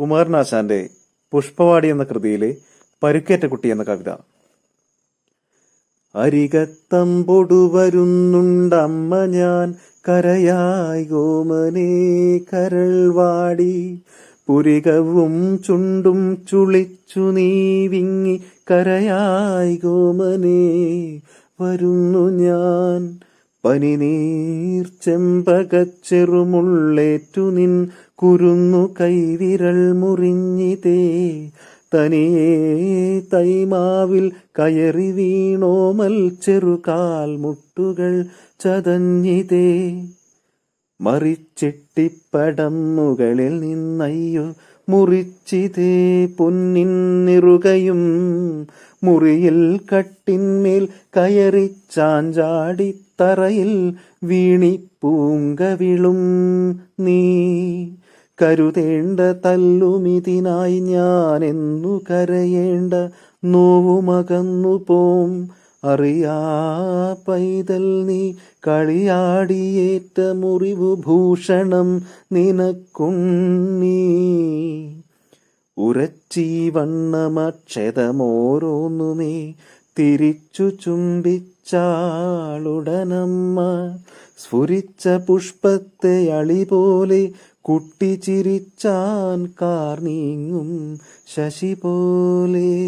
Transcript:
കുമാരനാശാന്റെ പുഷ്പവാടി എന്ന കൃതിയിലെ പരുക്കേറ്റ കുട്ടി എന്ന കവിത. അരികത്തമ്പൊടു വരുന്നുണ്ടമ്മ ഞാൻ കരയായി ഗോമനേ കരൾവാടി. പുരികവും ചുണ്ടും ചുളിച്ചു നീ വിങ്ങി കരയായി ഗോമനേ വരുന്നു ഞാൻ. പനിനീർ ചെമ്പകച്ചെറുമുള്ളേറ്റു നിൻ കുരുന്നു കൈവിരൽ മുറിഞ്ഞിതേ. തനിയേ തൈമാവിൽ കയറി വീണോമൽ ചെറുകാൽ മുട്ടുകൾ ചതഞ്ഞിതേ. മറിച്ചിട്ടിപ്പടം മുകളിൽ നിന്നയ്യോ മുറിച്ചിതേ. പൊന്നിൻ നിറുകയും മുറിയിൽ കട്ടിന്മേൽ കയറി ചാഞ്ചാടി തറയിൽ വീണി പൂങ്കവിളും നീ. കരുതേണ്ട തല്ലുമിതിനായി ഞാൻ എന്നു കരയേണ്ട നോവുമകന്നു പോം. അറിയാ പൈതൽ നീ കളിയാടിയേറ്റ മുറിവു ഭൂഷണം നിനക്കുണ്ണീ. ഉറച്ചീ വണ്ണമക്ഷതമോരോന്നുമേ തിരിച്ചു ചുംബിച്ചാളുടനമ്മ. സ്ഫുരിച്ച പുഷ്പത്തെ അളി പോലെ കുട്ടി ചിരിച്ചാൻ കാർ നീങ്ങും ശശി പോലെ